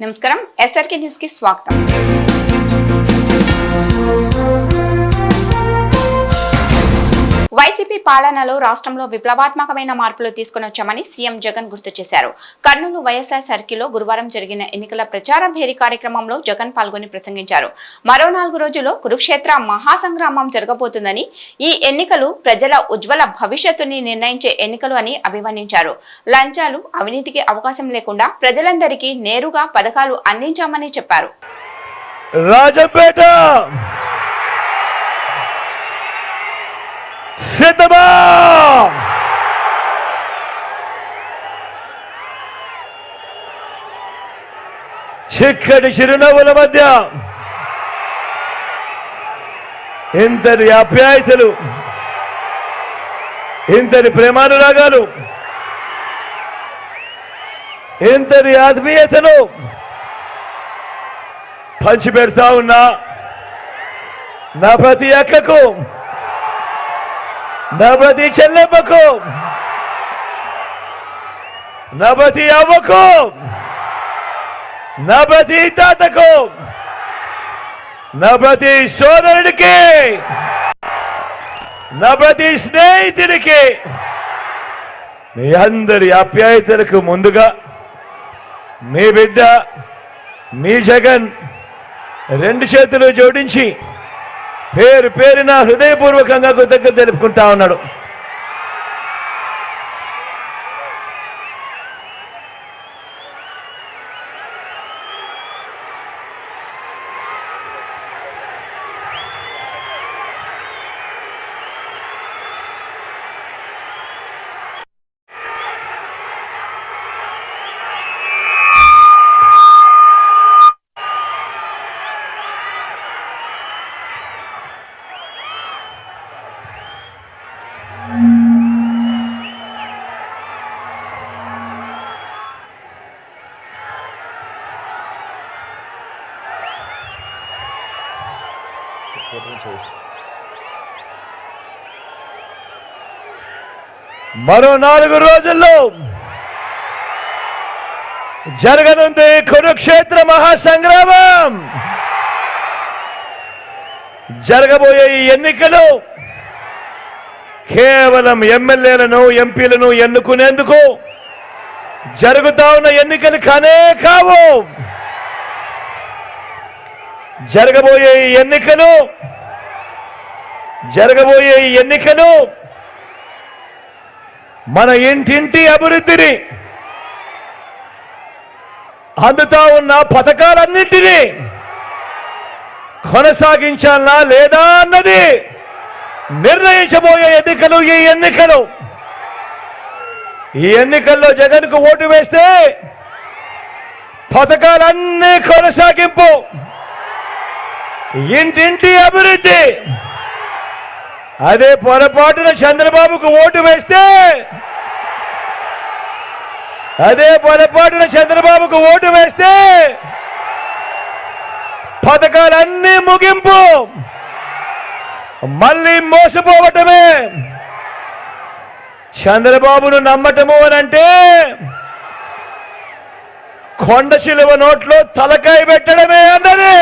నమస్కారం ఎస్ఆర్కే న్యూస్కి స్వాగతం వైసీపీ పాలనలో రాష్ట్రంలో విప్లవాత్మకమైన మార్పులు తీసుకుని వచ్చామని సీఎం జగన్ గుర్తు చేశారు. కర్నూలు వైఎస్ఆర్ సర్కిల్లో గురువారం జరిగిన ఎన్నికల ప్రచార భేరీ కార్యక్రమంలో జగన్ పాల్గొని ప్రసంగించారు. మరో నాలుగు రోజుల్లో కురుక్షేత్ర మహాసంగ్రామం జరగబోతుందని ఈ ఎన్నికలు ప్రజల ఉజ్వల భవిష్యత్తుని నిర్ణయించే ఎన్నికలు అని అభివర్ణించారు. లంచాలు అవినీతికి అవకాశం లేకుండా ప్రజలందరికీ నేరుగా పథకాలు అందించామని చెప్పారు. రాజపేట! సిద్ధమా చిక్కటి చిరునవ్వుల మధ్య ఇంతటి ఆప్యాయతలు ఇంతటి ప్రేమానురాగాలు ఇంతటి ఆత్మీయతలు పంచిపెడతా ఉన్నా నా ప్రతి అక్కకు నా ప్రతి చెల్లెమ్మకు. నా ప్రతి అవ్వకు. నా ప్రతి తాతకు. నా ప్రతి సోదరుడికి. నా ప్రతి స్నేహితుడికి. మీ అందరి ఆప్యాయతలకు ముందుగా మీ బిడ్డ మీ జగన్ రెండు చేతులు జోడించి పేరు పేరున హృదయపూర్వకంగా కృతజ్ఞత తెలుపుకుంటా ఉన్నాడు. మరో నాలుగు రోజుల్లో జరగనుంది కురుక్షేత్ర మహాసంగ్రామం. జరగబోయే ఈ ఎన్నికలు కేవలం ఎమ్మెల్యేలను ఎంపీలను ఎన్నుకునేందుకు జరుగుతా ఉన్న ఎన్నికలు కానే కావు. జరగబోయే ఈ ఎన్నికలు జరగబోయే ఈ ఎన్నికలు మన ఇంటింటి అభివృద్ధిని అందుతా ఉన్న పథకాలన్నింటినీ కొనసాగించాలా లేదా అన్నది నిర్ణయించబోయే ఎన్నికలు ఈ ఎన్నికలు. ఈ ఎన్నికల్లో జగన్కు ఓటు వేస్తే పథకాలన్నీ కొనసాగింపు. ఇంటింటి అభివృద్ధి అదే పొరపాటున చంద్రబాబుకు ఓటు వేస్తే అదే పొరపాటున చంద్రబాబుకు ఓటు వేస్తే పథకాలన్నీ ముగింపు. మళ్ళీ మోసపోవటమే. చంద్రబాబును నమ్మటము అనంటే కొండ చిలువ నోట్లో తలకాయ పెట్టడమే అన్నది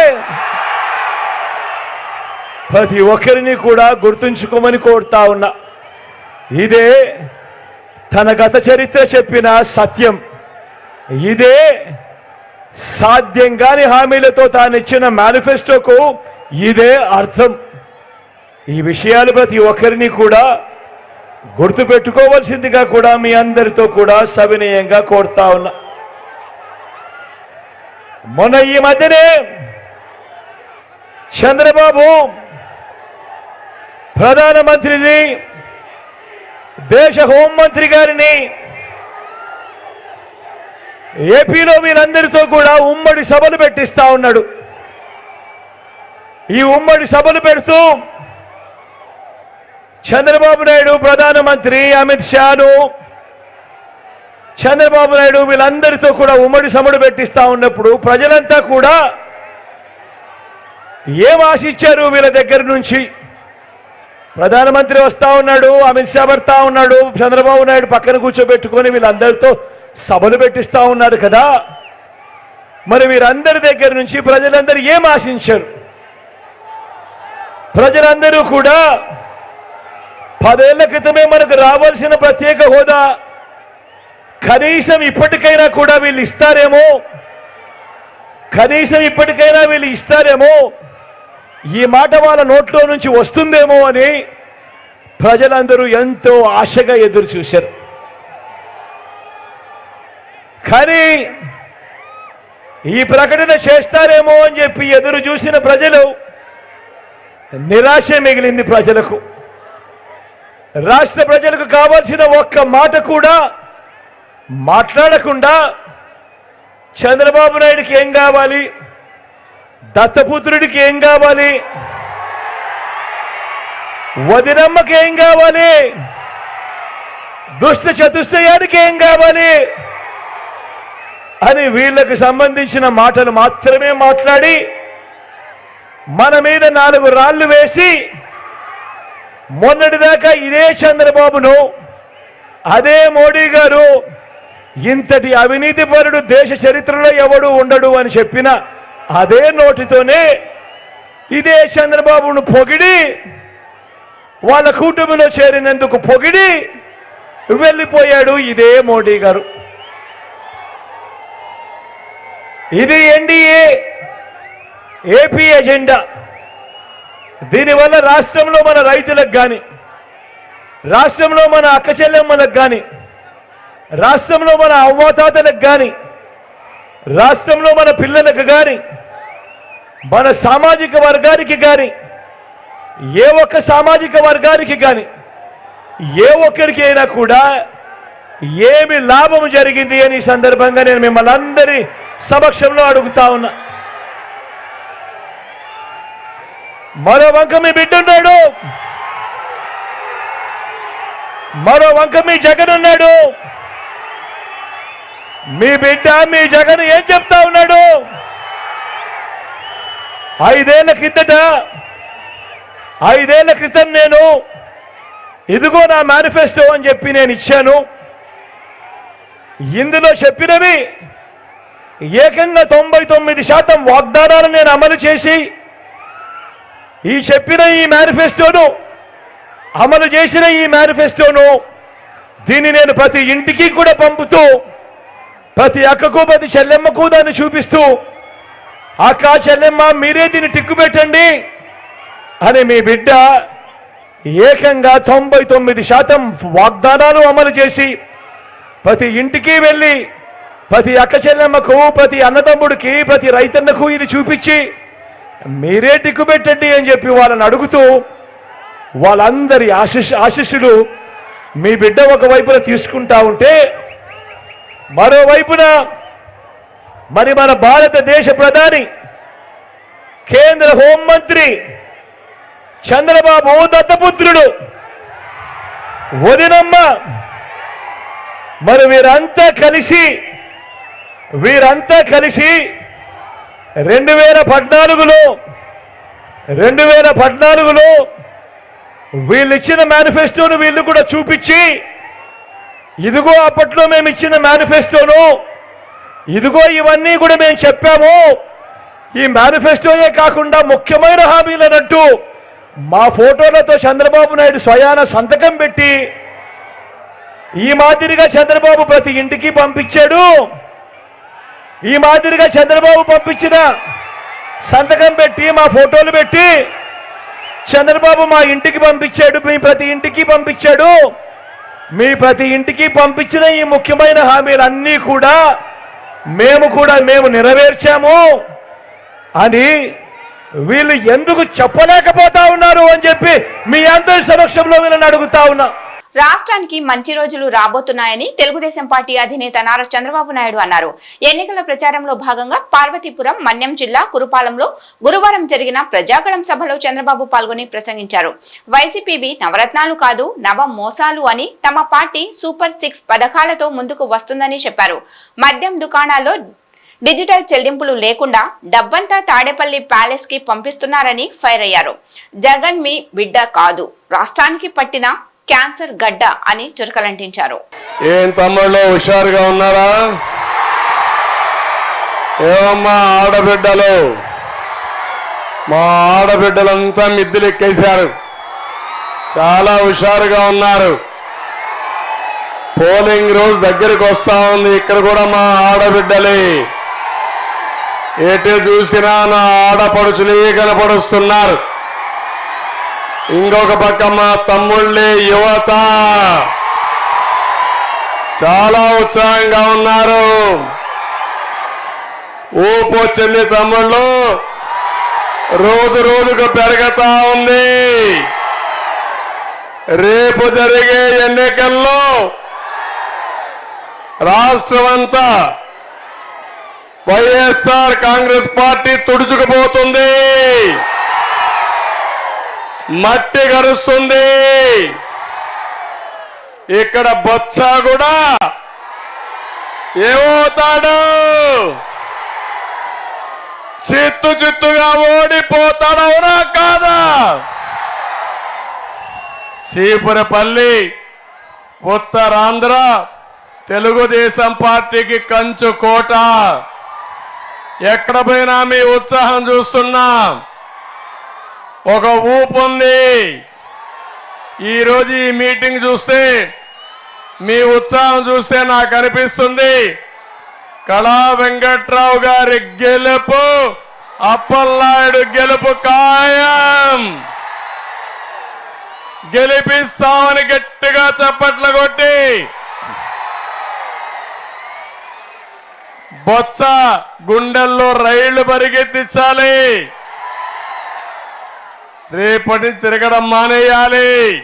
ప్రతి ఒక్కరిని కూడా గుర్తుంచుకోమని కోరుతా ఉన్నా. ఇదే తన గత చరిత్ర చెప్పిన సత్యం. ఇదే సాధ్యం కాని హామీలతో తాను ఇచ్చిన మేనిఫెస్టోకు ఇదే అర్థం. ఈ విషయాలు ప్రతి ఒక్కరిని కూడా గుర్తుపెట్టుకోవాల్సిందిగా కూడా మీ అందరితో కూడా సవినయంగా కోరుతా ఉన్నా. మొన్న ఈ మధ్యనే చంద్రబాబు ప్రధానమంత్రిని దేశ హోంమంత్రి గారిని ఏపీలో మీరందరితో కూడా ఉమ్మడి సభలు పెట్టిస్తా ఉన్నాడు. ఈ ఉమ్మడి సభలు పెడుతూ చంద్రబాబు నాయుడు ప్రధానమంత్రి అమిత్ షాను చంద్రబాబు నాయుడు వీళ్ళందరితో కూడా ఉమ్మడి సభలు పెట్టిస్తా ఉన్నప్పుడు ప్రజలంతా కూడా ఏం ఆశించారు వీళ్ళ దగ్గర నుంచి? ప్రధానమంత్రి వస్తా ఉన్నాడు అమిత్ షా పడతా ఉన్నాడు చంద్రబాబు నాయుడు పక్కన కూర్చోబెట్టుకొని వీళ్ళందరితో సభలు పెట్టిస్తా ఉన్నారు కదా. మరి వీరందరి దగ్గర నుంచి ప్రజలందరూ ఏం ఆశించారు? ప్రజలందరూ కూడా పదేళ్ళ క్రితమే మనకు రావాల్సిన ప్రత్యేక హోదా కనీసం ఇప్పటికైనా కూడా వీళ్ళు ఇస్తారేమో? కనీసం ఇప్పటికైనా వీళ్ళు ఇస్తారేమో? ఈ మాట వాళ్ళ నోట్లో నుంచి వస్తుందేమో అని ప్రజలందరూ ఎంతో ఆశగా ఎదురు చూశారు. కానీ ఈ ప్రకటన చేస్తారేమో అని చెప్పి ఎదురు చూసిన ప్రజలు నిరాశ మిగిలింది ప్రజలకు. రాష్ట్ర ప్రజలకు కావాల్సిన ఒక్క మాట కూడా మాట్లాడకుండా చంద్రబాబు నాయుడికి ఏం కావాలి? దత్తపుత్రుడికి ఏం కావాలి? వదినమ్మకి ఏం కావాలి? దుష్ట చతుష్టయానికి ఏం కావాలి? అని వీళ్ళకి సంబంధించిన మాటలు మాత్రమే మాట్లాడి మన మీద నాలుగు రాళ్ళు వేసి మొన్నటిదాకా ఇదే చంద్రబాబును అదే మోడీ గారు ఇంతటి అవినీతి పరుడు దేశ చరిత్రలో ఎవడు ఉండడు అని చెప్పిన అదే నోటితోనే ఇదే చంద్రబాబును పొగిడి వాళ్ళ కూటమిలో చేరినందుకు పొగిడి వెళ్ళిపోయాడు ఇదే మోడీ గారు. ఇది ఎన్డీఏ ఏపీ ఎజెండా. దీనివల్ల రాష్ట్రంలో మన రైతులకు కానీ రాష్ట్రంలో మన అక్క చెల్లెమ్మలకు కానీ రాష్ట్రంలో మన అవ్వాతాతలకు కానీ రాష్ట్రంలో మన పిల్లలకు కానీ మన సామాజిక వర్గానికి కానీ ఏ ఒక్క సామాజిక వర్గానికి కానీ ఏ ఒక్కరికి అయినా కూడా ఏమి లాభం జరిగింది అని సందర్భంగా నేను మిమ్మల్ని అందరి సమక్షంలో అడుగుతా ఉన్నా. మరో వంక మీ బిడ్డున్నాడు. మరో వంక మీ జగన్ ఉన్నాడు. మీ బిడ్డ మీ జగన్ ఏం చెప్తా ఉన్నాడు? ఐదేళ్ళ కిందట ఐదేళ్ళ క్రితం నేను ఇదిగో నా మేనిఫెస్టో అని చెప్పి నేను ఇచ్చాను. ఇందులో చెప్పినవి ఏకంగా తొంభై తొమ్మిది శాతం వాగ్దానాలు నేను అమలు చేసి ఈ చెప్పిన ఈ మేనిఫెస్టోను అమలు చేసిన ఈ మేనిఫెస్టోను దీన్ని నేను ప్రతి ఇంటికి కూడా పంపుతూ ప్రతి అక్కకు ప్రతి చెల్లెమ్మకు దాన్ని చూపిస్తూ అక్క చెల్లెమ్మ మీరే దీన్ని టిక్కు పెట్టండి అని మీ బిడ్డ ఏకంగా తొంభై తొమ్మిది శాతం వాగ్దానాలు అమలు చేసి ప్రతి ఇంటికి వెళ్ళి ప్రతి అక్క చెల్లెమ్మకు ప్రతి అన్నతమ్ముడికి ప్రతి రైతన్నకు ఇది చూపించి మీరే టిక్కు పెట్టండి అని చెప్పి వాళ్ళని అడుగుతూ వాళ్ళందరి ఆశిష్ ఆశిస్సులు మీ బిడ్డ ఒకవైపున తీసుకుంటా ఉంటే మరోవైపున మరి మన భారతదేశ ప్రధాని కేంద్ర హోంమంత్రి చంద్రబాబు దత్తపుత్రుడు. వదినమ్మ మరి వీరంతా కలిసి వీరంతా కలిసి రెండు వేల పద్నాలుగులో రెండు వేల పద్నాలుగులో వీళ్ళు ఇచ్చిన మేనిఫెస్టోను వీళ్ళు కూడా చూపించి ఇదిగో అప్పట్లో మేము ఇచ్చిన మేనిఫెస్టోను ఇదిగో ఇవన్నీ కూడా మేము చెప్పాము. ఈ మేనిఫెస్టోయే కాకుండా ముఖ్యమైన హామీలనంటూ మా ఫోటోలతో చంద్రబాబు నాయుడు స్వయాన సంతకం పెట్టి ఈ మాదిరిగా చంద్రబాబు ప్రతి ఇంటికి పంపించాడు. ఈ మాదిరిగా చంద్రబాబు పంపించిన సంతకం పెట్టి మా ఫోటోలు పెట్టి చంద్రబాబు మా ఇంటికి పంపించాడు మీ ప్రతి ఇంటికి పంపించాడు. మీ ప్రతి ఇంటికి పంపించిన ఈ ముఖ్యమైన హామీలన్నీ కూడా మేము కూడా మేము నెరవేర్చాము అని వీళ్ళు ఎందుకు చెప్పలేకపోతా ఉన్నారు అని చెప్పి మీ అందరి సమక్షంలో వీళ్ళని అడుగుతా ఉన్నా. రాష్ట్రానికి మంచి రోజులు రాబోతున్నాయని తెలుగుదేశం పార్టీ అధినేత నారా చంద్రబాబు నాయుడు అన్నారు. ఎన్నికల ప్రచారంలో భాగంగా పార్వతీపురం మన్యం జిల్లా కురుపాలంలో గురువారం జరిగిన ప్రజాగళం సభలో చంద్రబాబు పాల్గొని ప్రసంగించారు. వైసీపీవి నవరత్నాలు కాదు నవ మోసాలు అని తమ పార్టీ సూపర్ సిక్స్ పథకాలతో ముందుకు వస్తుందని చెప్పారు. మద్యం దుకాణాల్లో డిజిటల్ చెల్లింపులు లేకుండా డబ్బంతా తాడేపల్లి ప్యాలెస్కి పంపిస్తున్నారని ఫైర్ అయ్యారు. జగన్ మీ బిడ్డ కాదు. రాష్ట్రానికి పట్టిన క్యాన్సర్ గడ్డ అని చురకలంటించారు. ఏం తమ్ముళ్ళు హుషారుగా ఉన్నారా? ఏమమ్మా ఆడబిడ్డలు? మా ఆడబిడ్డలంతా మిద్దెలెక్కేశారు. చాలా హుషారుగా ఉన్నారు. పోలింగ్ రోజు దగ్గరికి వస్తా ఉంది. ఇక్కడ కూడా మా ఆడబిడ్డలే. ఎటు చూసినా నా ఆడపడుచులే కనపడుస్తున్నారు. ఇంకొక పక్క మా తమ్ముళ్ళే యువత. చాలా ఉత్సాహంగా ఉన్నారు. ఊపు వచ్చింది తమ్ముళ్ళు రోజు రోజుకు పెరుగుతా ఉంది. రేపు జరిగే ఎన్నికల్లో రాష్ట్రమంతా వైఎస్ఆర్ కాంగ్రెస్ పార్టీ తుడుచుకుపోతుంది. మట్టి గరుస్తుంది ఇక్కడ బొత్స కూడా ఏమవుతాడు? చిత్తు చిత్తుగా ఓడిపోతాడవునా కాదా? చీపురపల్లి ఉత్తరాంధ్ర తెలుగుదేశం పార్టీకి కంచు కోట. ఎక్కడ పోయినా మీ ఉత్సాహం చూస్తున్నాం. ఒక ఊపు ఉంది. ఈరోజు ఈ మీటింగ్ చూస్తే మీ ఉత్సాహం చూస్తే నాకు అనిపిస్తుంది. కళా వెంకట్రావు గారి గెలుపు అప్పలనాయుడు గెలుపు ఖాయం. గెలిపిస్తామని గట్టిగా చప్పట్లు కొట్టి బొత్స గుండెల్లో రైళ్ళు పరిగెత్తించాలి. రేపటి తిరగడం మానేయాలి.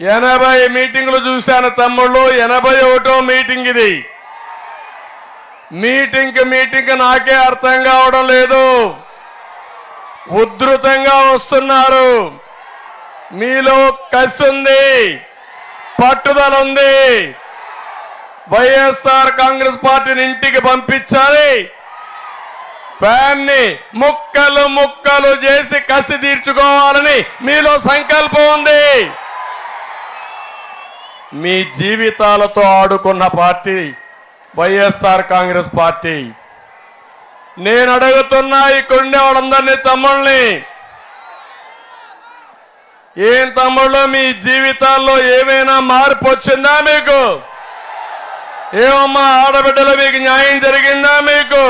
ఎనభై మీటింగ్లు చూశాను తమ్ముళ్ళు ఎనభై ఒకటో మీటింగ్ ఇది. మీటింగ్ మీటింగ్ నాకే అర్థం కావడం లేదు. ఉధృతంగా వస్తున్నారు. మీలో కసి ఉంది పట్టుదల ఉంది. వైఎస్ఆర్ కాంగ్రెస్ పార్టీని ఇంటికి పంపించాలి. ఫ్యాన్ని ముక్కలు ముక్కలు చేసి కసి తీర్చుకోవాలని మీలో సంకల్పం ఉంది. మీ జీవితాలతో ఆడుకున్న పార్టీ వైఎస్ఆర్ కాంగ్రెస్ పార్టీ. నేను అడుగుతున్నా ఇక్కడుండే వాళ్ళందరినీ తమ్ముళ్ళని. ఏం తమ్ముళ్ళు మీ జీవితాల్లో ఏమైనా మార్పు వచ్చిందా మీకు? ఏమమ్మా ఆడబిడ్డలు మీకు న్యాయం జరిగిందా మీకు?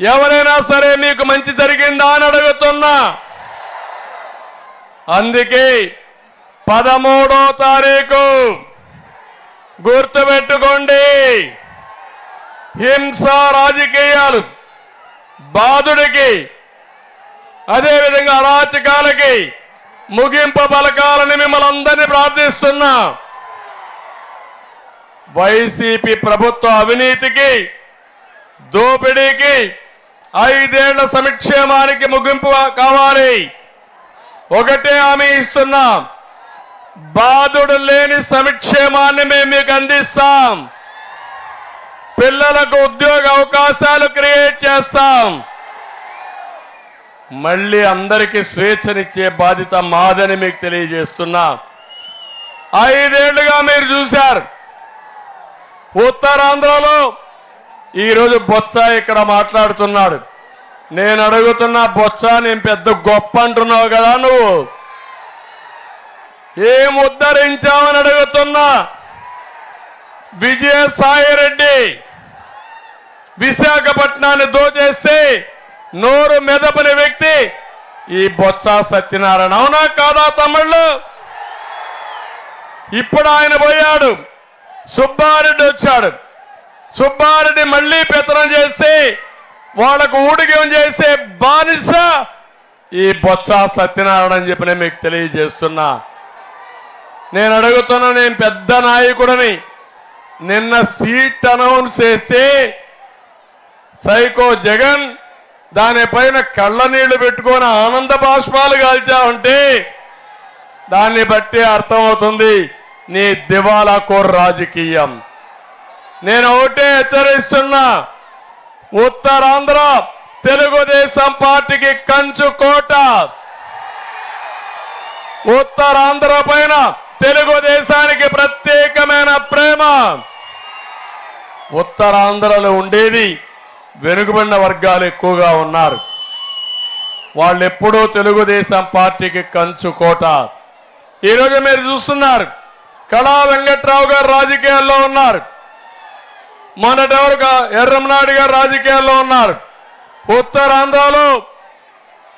ఎవరైనా సరే మీకు మంచి జరిగిందా అని అడుగుతున్నా. అందుకే పదమూడో తారీఖు గుర్తుపెట్టుకోండి. హింస రాజకీయాలు బాధుడికి అదేవిధంగా అరాచకాలకి ముగింపు పలకాలని మిమ్మల్ని అందరినీ ప్రార్థిస్తున్నా. వైసీపీ ప్రభుత్వ అవినీతికి దోపిడీకి ఐదేళ్ళ సంక్షేమానికి ముగింపు కావాలి. ఒకటే హామీ ఇస్తున్నాం. బాధుడు లేని సంక్షేమాన్ని మేము మీకు అందిస్తాం. పిల్లలకు ఉద్యోగ అవకాశాలు క్రియేట్ చేస్తాం. మళ్ళీ అందరికీ స్వేచ్ఛనిచ్చే బాధ్యత మాదని మీకు తెలియజేస్తున్నా. ఐదేళ్ళుగా మీరు చూశారు. ఉత్తరాంధ్రలో ఈరోజు బొత్స ఇక్కడ మాట్లాడుతున్నాడు. నేను అడుగుతున్నా బొత్స నేను పెద్ద గొప్ప అంటున్నావు కదా నువ్వు. ఏం ఉద్ధరించామని అడుగుతున్నా? విజయసాయి రెడ్డి విశాఖపట్నాన్ని దోచేస్తే నోరు మెదపని వ్యక్తి ఈ బొత్స సత్యనారాయణ. అవునా కాదా తమ్ముళ్ళు? ఇప్పుడు ఆయన పోయాడు. సుబ్బారెడ్డి వచ్చాడు. సుబ్బారెడ్డి మళ్ళీ పెత్తనం చేసి వాళ్ళకు ఊడిగం చేసే బానిస ఈ బొత్స సత్యనారాయణ అని చెప్పి నేను మీకు తెలియజేస్తున్నా. నేను అడుగుతున్నా నేను పెద్ద నాయకుడని. నిన్న సీట్ అనౌన్స్ చేసి సైకో జగన్ దానిపైన కళ్ళ నీళ్ళు పెట్టుకొని ఆనంద బాష్పాలు కాల్చావంటే దాన్ని బట్టి అర్థమవుతుంది నీ దివాలా కోర్ రాజకీయం. నేను ఒకటే హెచ్చరిస్తున్నా. ఉత్తరాంధ్ర తెలుగుదేశం పార్టీకి కంచు కోట. ఉత్తరాంధ్ర పైన తెలుగుదేశానికి ప్రత్యేకమైన ప్రేమ. ఉత్తరాంధ్రలో ఉండేది వెనుకబడిన వర్గాలు ఎక్కువగా ఉన్నారు. వాళ్ళు ఎప్పుడూ తెలుగుదేశం పార్టీకి కంచు కోట. ఈరోజు మీరు చూస్తున్నారు. కళా వెంకట్రావు గారు రాజకీయాల్లో ఉన్నారు. మొన్నటెవరు ఎర్రమనాయుడు గారు రాజకీయాల్లో ఉన్నారు. ఉత్తరాంధ్రలో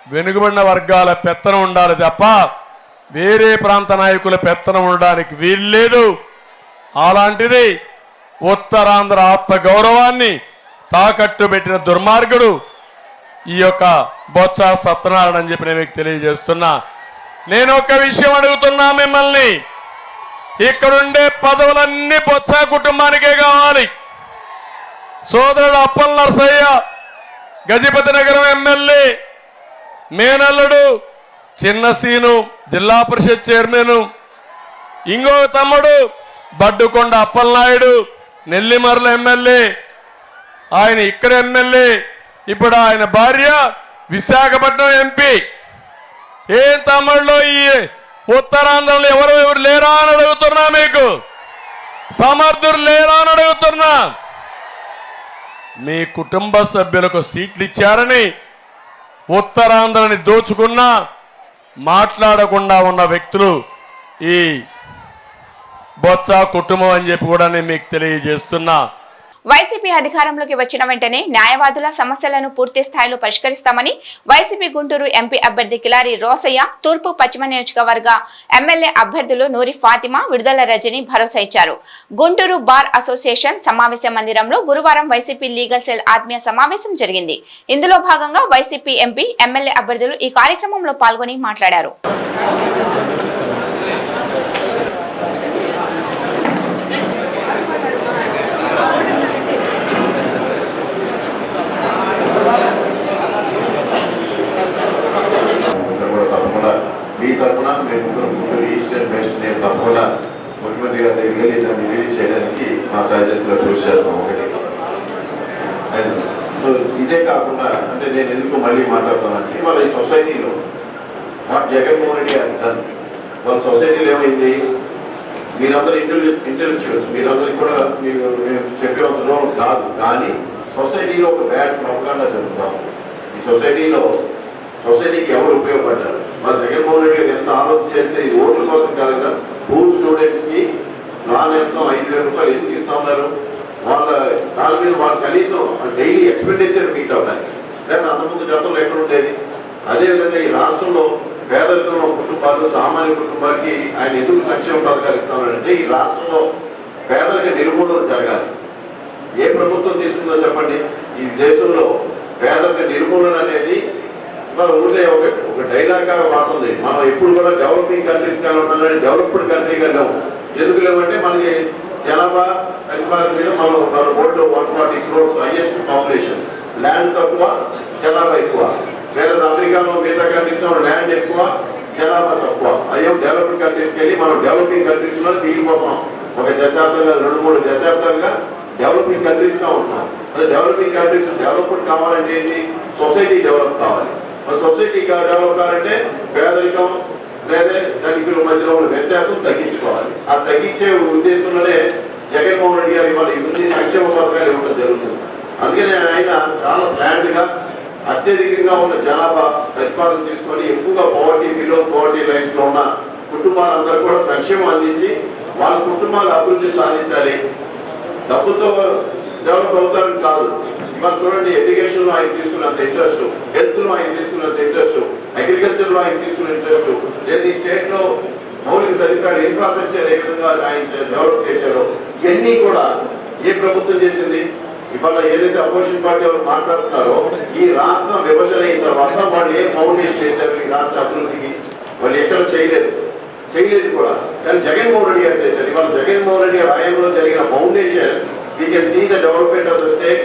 వెనుకబడిన వర్గాల పెత్తనం ఉండాలి తప్ప వేరే ప్రాంత నాయకుల పెత్తనం ఉండడానికి వీల్లేదు. అలాంటిది ఉత్తరాంధ్ర ఆత్మ గౌరవాన్ని తాకట్టు పెట్టిన దుర్మార్గుడు ఈ యొక్క బొత్స సత్యనారాయణ అని చెప్పి నేను మీకు తెలియజేస్తున్నా. నేను ఒక విషయం అడుగుతున్నా మిమ్మల్ని. ఇక్కడుండే పదవులన్నీ బొత్స కుటుంబానికే కావాలి. సోదరుడు అప్పల్ నరసయ్య గజపతి నగరం ఎమ్మెల్యే మేనల్లుడు చిన్న సీను జిల్లా పరిషత్ చైర్మన్ ఇంకో తమ్ముడు బడ్డుకొండ అప్పలనాయుడు నెల్లిమర్ల ఎమ్మెల్యే ఆయన ఇక్కడ ఎమ్మెల్యే ఇప్పుడు ఆయన భార్య విశాఖపట్నం ఎంపీ. ఏం తమ్ముళ్ళు ఈ ఉత్తరాంధ్రలో ఎవరు ఎవరు లేరా అని అడుగుతున్నా మీకు? సమర్థుడు లేరా అని అడుగుతున్నా? మీ కుటుంబ సభ్యులకు సీట్లు ఇచ్చారని ఉత్తరాంధ్రని దోచుకున్నా మాట్లాడకుండా ఉన్న వ్యక్తులు ఈ బొత్స కుటుంబం అని చెప్పి కూడా నేను మీకు తెలియజేస్తున్నా. వైసీపీ అధికారంలోకి వచ్చిన వెంటనే న్యాయవాదుల సమస్యలను పూర్తి స్థాయిలో పరిష్కరిస్తామని వైసీపీ గుంటూరు ఎంపీ అభ్యర్థి కిలారి రోసయ్య తూర్పు పశ్చిమ నియోజకవర్గ ఎమ్మెల్యే అభ్యర్థులు నూరి ఫాతిమా విడుదల రజని భరోసా ఇచ్చారు. గుంటూరు బార్ అసోసియేషన్ సమావేశ మందిరంలో గురువారం వైసీపీ లీగల్ సెల్ ఆత్మీయ సమావేశం జరిగింది. ఇందులో భాగంగా వైసీపీ ఎంపీ ఎమ్మెల్యే అభ్యర్థులు ఈ కార్యక్రమంలో పాల్గొని మాట్లాడారు ముగ్గురు కూడా తప్పకుండా మీ తరఫున మేము ముగ్గురు ముగ్గురు ఈస్ట్ అండ్ వెస్ట్ నేను తప్పకుండా ముఖ్యమంత్రి గారి దగ్గరికి వెళ్ళి దాన్ని రిలీజ్ చేయడానికి మా సాయశక్తిలో కృషి చేస్తాం. ఒకటి. సో ఇదే కాకుండా అంటే నేను ఎందుకు మళ్ళీ మాట్లాడుతానంటే వాళ్ళ ఈ సొసైటీలో what Jaganmohan Reddy has done వాళ్ళ సొసైటీలో ఏమైంది? మీరందరూ ఇంటెలిజెన్స్ ఇంటెలిజెన్స్ మీరందరికీ కూడా మీరు మేము చెప్పేంతలో కాదు. కానీ సొసైటీలో ఒక బ్యాడ్ ప్రొపగాండా జరుగుతాం ఈ సొసైటీలో సొసైటీకి ఎవరు ఉపయోగపడ్డారు? మన జగన్మోహన్ రెడ్డి గారు ఎంత ఆలోచన చేస్తే ఈ ఓట్ల కోసం కాదు కదా. పూర్ స్టూడెంట్స్కి ఐదు వేల రూపాయలు ఎందుకు ఇస్తా ఉన్నారు వాళ్ళ దాని మీద వాళ్ళు కనీసం డైలీ ఎక్స్పెండిచర్ మీట్ అవ్వడానికి లేదా అంతకుముందు గతంలో ఎక్కడ ఉండేది? అదేవిధంగా ఈ రాష్ట్రంలో పేదరికంలో కుటుంబాలు సామాన్య కుటుంబాలకి ఆయన ఎందుకు సంక్షేమ పథకాలు ఇస్తామంటే ఈ రాష్ట్రంలో పేదరిక నిర్మూలన జరగాలి. ఏ ప్రభుత్వం తీసుకుందో చెప్పండి. ఈ దేశంలో పేదరిక నిర్మూలన అనేది మన ఊళ్ళో ఒక ఒక డైలాగ్ వాడుతుంది మనం ఎప్పుడు కూడా డెవలపింగ్ కంట్రీస్గా ఉండాలని డెవలప్డ్ కంట్రీగా లేవు. ఎందుకు లేవంటే మనకి జనాభా ప్రతిపాదన మీద మనం మన one forty crores highest population land తక్కువ జనాభా ఎక్కువ. వేరే అమెరికాలో మిగతా కంట్రీస్లో ల్యాండ్ ఎక్కువ జనాభా తక్కువ. అయ్యో డెవలప్డ్ కంట్రీస్కి వెళ్ళి మనం డెవలపింగ్ కంట్రీస్లో మిగిలిపోతున్నాం. ఒక దశాబ్దంగా రెండు మూడు దశాబ్దాలుగా డెవలపింగ్ కంట్రీస్గా ఉంటున్నాం. అదే డెవలపింగ్ కంట్రీస్ డెవలప్మెంట్ కావాలంటే ఏంటి? సొసైటీ డెవలప్ కావాలి. మరి సొసైటీ డెవలప్ కావాలంటే పేదరికం లేదా ధనికుల మధ్యలో ఉన్న వ్యత్యాసం తగ్గించుకోవాలి. ఆ తగ్గించే ఉద్దేశంలోనే జగన్మోహన్ రెడ్డి గారి వాళ్ళ ఇవన్నీ సంక్షేమ పథకాలు ఇవ్వడం జరుగుతుంది. అందుకని ఆయన చాలా ప్లాండ్గా అత్యధికంగా ఉన్న జనాభా ప్రతిపాదన తీసుకొని ఎక్కువగా పవర్టీ బిలో పవర్టీ లైన్స్లో ఉన్న కుటుంబాలందరూ కూడా సంక్షేమం అందించి వాళ్ళ కుటుంబాలు అభివృద్ధి సాధించాలి. డబ్బుతో డెవలప్ అవుతారని కాదు. ఇవాళ చూడండి ఎడ్యుకేషన్లో ఆయన తీసుకున్నంత ఇంట్రెస్ట్ హెల్త్లో ఆయన తీసుకున్నంత ఇంట్రెస్ట్ అగ్రికల్చర్లో ఆయన తీసుకున్న ఇంట్రెస్ట్ లేదా ఈ స్టేట్లో మౌలిక సదుపాయాలు ఇన్ఫ్రాస్ట్రక్చర్ ఏ విధంగా ఆయన డెవలప్ చేశారో ఇవన్నీ కూడా ఏ ప్రభుత్వం చేసింది? ఇవాళ ఏదైతే అపోజిషన్ పార్టీ ఎవరు మాట్లాడుతున్నారో ఈ రాష్ట్రం విభజన అయిన తర్వాత వాళ్ళు ఏ ఫౌండేషన్ వేశారు ఈ రాష్ట్ర అభివృద్ధికి? వాళ్ళు ఎక్కడ చేయలేదు. చేయలేదు కూడా. కానీ జగన్మోహన్ రెడ్డి గారు చేశారు. ఇవాళ జగన్మోహన్ రెడ్డి గారు హయాంలో జరిగిన foundation we can see the development of the state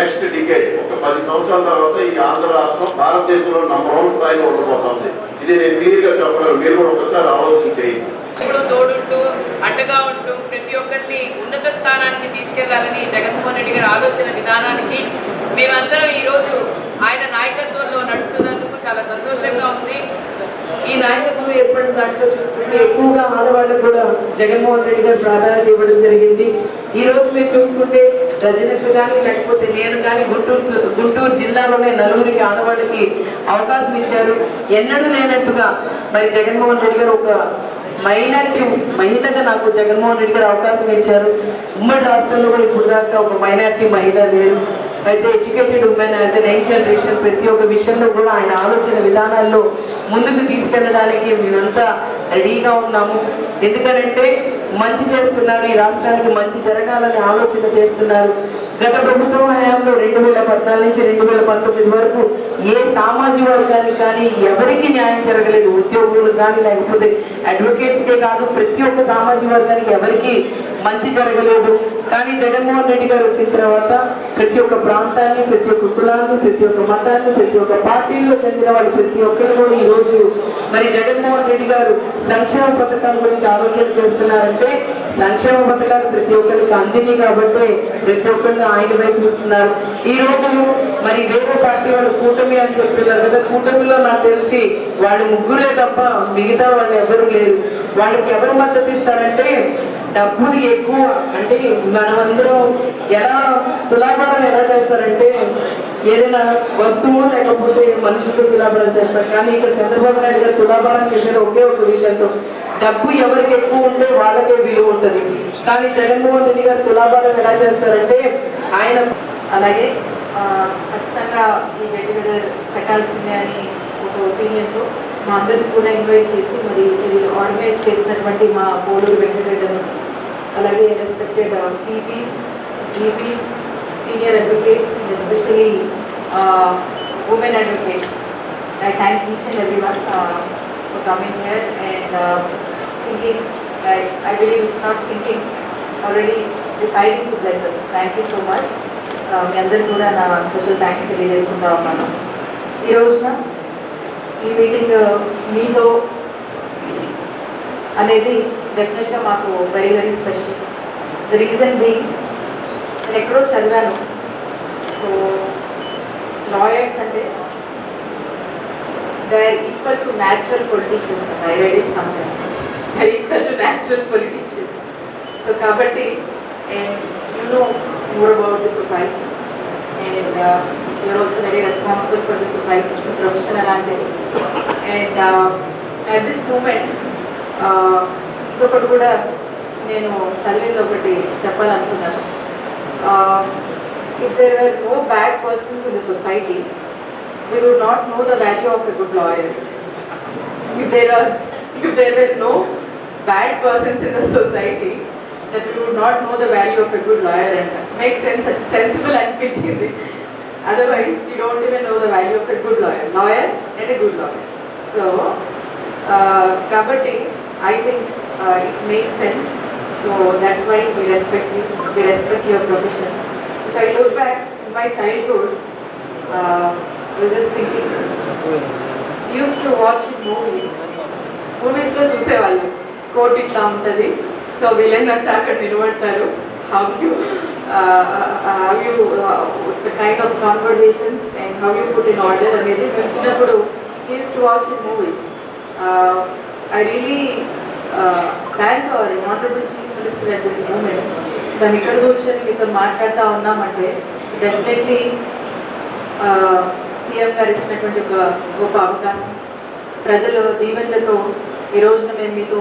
next decade ఒక పది సంవత్సరాల తర్వాత ఈ ఆంధ్ర రాష్ట్రం భారతదేశంలో నంబర్ వన్ స్థాయిలో ఉండిపోతుంది ఇది నేను క్లియర్గా చెప్పగలను. మీరు కూడా ఒకసారి ఆలోచన చేయండి. ఇప్పుడు తోడుంటూ అండగా ఉంటూ ప్రతి ఒక్కరిని ఉన్నత స్థానానికి తీసుకెళ్ళాలని జగన్మోహన్ రెడ్డి గారి ఆలోచన విధానానికి మేమందరం ఈరోజు ఆయన నాయకత్వంలో నడుస్తున్నందుకు చాలా సంతోషంగా ఉంది. ఈ నాయకత్వం ఏర్పడిన దాంట్లో చూసుకుంటే ఎక్కువగా ఆడవాళ్ళకు కూడా జగన్మోహన్ రెడ్డి గారు ప్రాధాన్యత ఇవ్వడం జరిగింది. ఈ రోజు మీరు చూసుకుంటే రజనకు కానీ లేకపోతే నేను కానీ గుంటూరు గుంటూరు జిల్లాలోనే నలుగురికి ఆడవాళ్ళకి అవకాశం ఇచ్చారు. ఎన్నడూ లేనట్టుగా మరి జగన్మోహన్ రెడ్డి గారు ఒక మైనార్టీ మహిళగా నాకు జగన్మోహన్ రెడ్డి గారు అవకాశం ఇచ్చారు. ఉమ్మడి రాష్ట్రంలో కూడా ఇప్పుడు దాకా ఒక మైనారిటీ మహిళ లేరు. అయితే educated women as a young generation ప్రతి ఒక్క విషయంలో కూడా ఆయన ఆలోచన విధానాల్లో ముందుకు తీసుకెళ్ళడానికి మేమంతా రెడీగా ఉన్నాము. ఎందుకనంటే మంచి చేస్తున్నారు ఈ రాష్ట్రానికి మంచి జరగాలని ఆలోచన చేస్తున్నారు. గత ప్రభుత్వం హయాంలో రెండు వేల పద్నాలుగు నుంచి రెండు వేల పంతొమ్మిది వరకు ఏ సామాజిక వర్గానికి కానీ ఎవరికి న్యాయం జరగలేదు ఉద్యోగులు కానీ లేకపోతే అడ్వకేట్స్కే కాదు ప్రతి ఒక్క సామాజిక వర్గానికి ఎవరికి మంచి జరగలేదు. కానీ జగన్మోహన్ రెడ్డి గారు వచ్చిన తర్వాత ప్రతి ఒక్క ప్రాంతాన్ని ప్రతి ఒక్క కులాన్ని ప్రతి ఒక్క మతాన్ని ప్రతి ఒక్క పార్టీల్లో చెందిన వాళ్ళు ప్రతి ఒక్కరు కూడా ఈ రోజు మరి జగన్మోహన్ రెడ్డి గారు సంక్షేమ పథకాల గురించి ఆలోచన చేస్తున్నారంటే సంక్షేమ పథకాలు ప్రతి ఒక్కరికి అందింది కాబట్టి ప్రతి ఒక్కరిని ఆయన వైపు చూస్తున్నారు. ఈ రోజు మరి వేరే పార్టీ వాళ్ళు కూటమి అని చెప్తున్నారు కదా కూటమిలో నాకు తెలిసి వాళ్ళు ముగ్గురే తప్ప మిగతా వాళ్ళు ఎవరు లేరు. వాళ్ళకి ఎవరు మద్దతు ఇస్తారంటే డబ్బులు ఎక్కువ. అంటే మనమందరం ఎలా తులాభారం ఎలా చేస్తారంటే ఏదైనా వస్తువు లేకపోతే మనుషులు తులాభారం చేస్తారు. కానీ ఇక్కడ చంద్రబాబు నాయుడు గారు తులాభారం చేసేది ఒకే ఒక విషయంతో డబ్బు ఎవరికి ఎక్కువ ఉంటే వాళ్ళకే విలువ ఉంటుంది. కానీ జగన్మోహన్ రెడ్డి గారు తులాభారం ఎలా చేస్తారంటే ఆయన అలాగే ఖచ్చితంగా ఈ గెట్ టుగెదర్ పెట్టాల్సిందే అని ఒక ఒపీనియన్తో మా అందరిని కూడా ఇన్వైట్ చేసి మరి ఇది ఆర్గనైజ్ చేసినటువంటి మా పోలూరు వెంకటరెడ్డి అలాగే respected PPs GPs senior advocates especially women advocates I thank each and every one for coming here and thinking I believe it's not thinking already deciding to places thank you so much మీ అందరికీ కూడా నా special thanks తెలియజేసుకుంటా ఉన్నాను. ఈ రోజున ఈ meeting మీతో అనేది డెఫినెట్గా మాకు very very special the reason being నేను ఎక్కడో చదివాను. సో లాయర్స్ అంటే they are equal to natural politicians I ready it they equal to natural politicians so కాబట్టి you know more about the society and you're also very responsible for the society profession and uh, and uh, at this moment uh, ఇంకొకటి కూడా నేను చదివింది ఒకటి చెప్పాలనుకున్నాను if there are no bad persons in the society we would not know the value of a good lawyer. If there are, if there were no bad persons in the society, that you would not know the value of a good lawyer and make sense, sensible and అనిపించింది Otherwise, we don't even know the value of a good lawyer, lawyer and a good lawyer. So, uh, I think uh, it makes sense. So that's why we respect you, we respect your professions. If I look back in my childhood, uh, I was just thinking, used to watch in movies. మూవీస్లో చూసేవాళ్ళు court ఇట్లా ఉంటుంది so villain అంతా అక్కడ నిలబడతారు. How you how you the kind of conversations and how you put in order అనేది మేము చిన్నప్పుడు use to watch in movies I really thank our honourable chief minister at this moment మేము ఇక్కడ కూర్చొని మీతో మాట్లాడుతూ ఉన్నామంటే డెఫినెట్లీ సీఎం uh, గారు ఇచ్చినటువంటి ఒక గొప్ప అవకాశం. ప్రజల దీవెనలతో ఈ రోజున మేము మీతో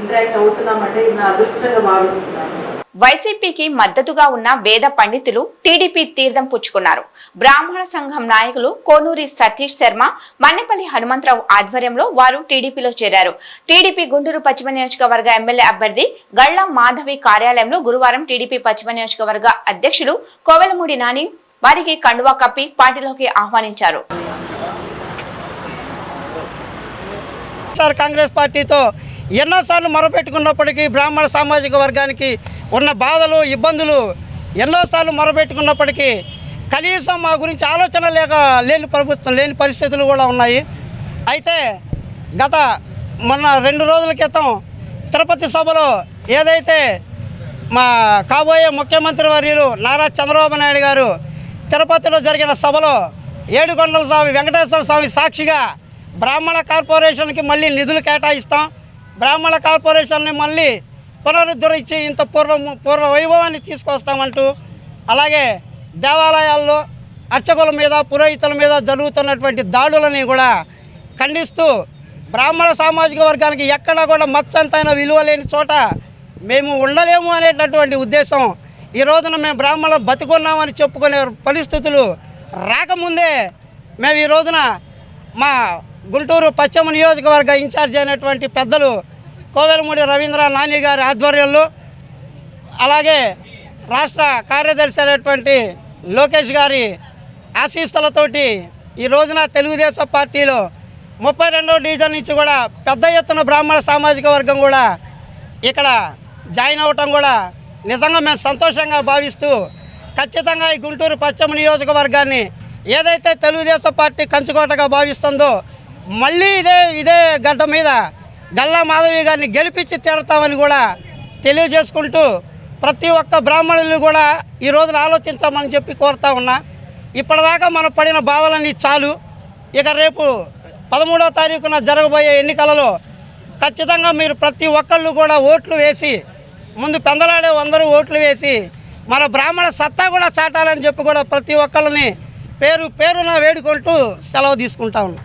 ఇంటరాక్ట్ అవుతున్నామంటే నా అదృష్టంగా భావిస్తున్నాను. వైసీపీకి మద్దతుగా ఉన్న వేద పండితులు టీడీపీ తీర్థం పుచ్చుకున్నారు. బ్రాహ్మణ సంఘం నాయకులు కోనూరి సతీష్ శర్మ మన్నెపల్లి హనుమంతరావు ఆధ్వర్యంలో వారు టీడీపీలో చేరారు. టీడీపీ గుంటూరు పశ్చిమ నియోజకవర్గ ఎమ్మెల్యే అభ్యర్థి గళ్ళ మాధవి కార్యాలయంలో గురువారం టీడీపీ పశ్చిమ నియోజకవర్గ అధ్యక్షులు కోవెలమూడి నాని వారికి కండువా కప్పి పార్టీలోకి ఆహ్వానించారు. కాంగ్రెస్ పార్టీతో ఎన్నోసార్లు మొరపెట్టుకున్నప్పటికీ బ్రాహ్మణ సామాజిక వర్గానికి ఉన్న బాధలు ఇబ్బందులు ఎన్నోసార్లు మొరపెట్టుకున్నప్పటికీ కనీసం మా గురించి ఆలోచన లేక లేని ప్రభుత్వం లేని పరిస్థితులు కూడా ఉన్నాయి. అయితే గత మొన్న రెండు రోజుల క్రితం తిరుపతి సభలో ఏదైతే మా కాబోయే ముఖ్యమంత్రి వర్యులు నారా చంద్రబాబు నాయుడు గారు తిరుపతిలో జరిగిన సభలో ఏడుకొండల స్వామి వెంకటేశ్వర స్వామి సాక్షిగా బ్రాహ్మణ కార్పొరేషన్కి మళ్ళీ నిధులు కేటాయిస్తాం. బ్రాహ్మణ కార్పొరేషన్ని మళ్ళీ పునరుద్ధరించి ఇంత పూర్వ పూర్వ వైభవాన్ని తీసుకొస్తామంటూ అలాగే దేవాలయాల్లో అర్చకుల మీద పురోహితుల మీద జరుగుతున్నటువంటి దాడులని కూడా ఖండిస్తూ బ్రాహ్మణ సామాజిక వర్గానికి ఎక్కడా కూడా మచ్చంతైన విలువ లేని చోట మేము ఉండలేము అనేటటువంటి ఉద్దేశం ఈ రోజున మేము బ్రాహ్మణులు బతుకున్నామని చెప్పుకునే పరిస్థితులు రాకముందే మేము ఈ రోజున మా గుంటూరు పశ్చిమ నియోజకవర్గ ఇన్ఛార్జ్ అయినటువంటి పెద్దలు కోవెలమూడి రవీంద్ర నాని గారి ఆధ్వర్యంలో అలాగే రాష్ట్ర కార్యదర్శి అయినటువంటి లోకేష్ గారి ఆశీస్సులతోటి ఈ రోజున తెలుగుదేశం పార్టీలో ముప్పై రెండో డివిజన్ నుంచి కూడా పెద్ద ఎత్తున బ్రాహ్మణ సామాజిక వర్గం కూడా ఇక్కడ జాయిన్ అవ్వటం కూడా నిజంగా మేము సంతోషంగా భావిస్తూ ఖచ్చితంగా ఈ గుంటూరు పశ్చిమ నియోజకవర్గాన్ని ఏదైతే తెలుగుదేశం పార్టీ కంచుకోటగా భావిస్తుందో మళ్ళీ ఇదే ఇదే గడ్డ మీద గల్లా మాధవి గారిని గెలిపించి తీరుతామని కూడా తెలియజేసుకుంటూ ప్రతి ఒక్క బ్రాహ్మణులు కూడా ఈ రోజున ఆలోచించామని చెప్పి కోరుతా ఉన్నా. ఇప్పటిదాకా మనం పడిన బాధలన్నీ చాలు. ఇక రేపు పదమూడవ తారీఖున జరగబోయే ఎన్నికలలో ఖచ్చితంగా మీరు ప్రతి ఒక్కళ్ళు కూడా ఓట్లు వేసి ముందు పెందలాడే అందరూ ఓట్లు వేసి మన బ్రాహ్మణ సత్తా కూడా చాటాలని చెప్పి కూడా ప్రతి ఒక్కళ్ళని పేరు పేరున వేడుకుంటూ సెలవు తీసుకుంటా ఉన్నాం.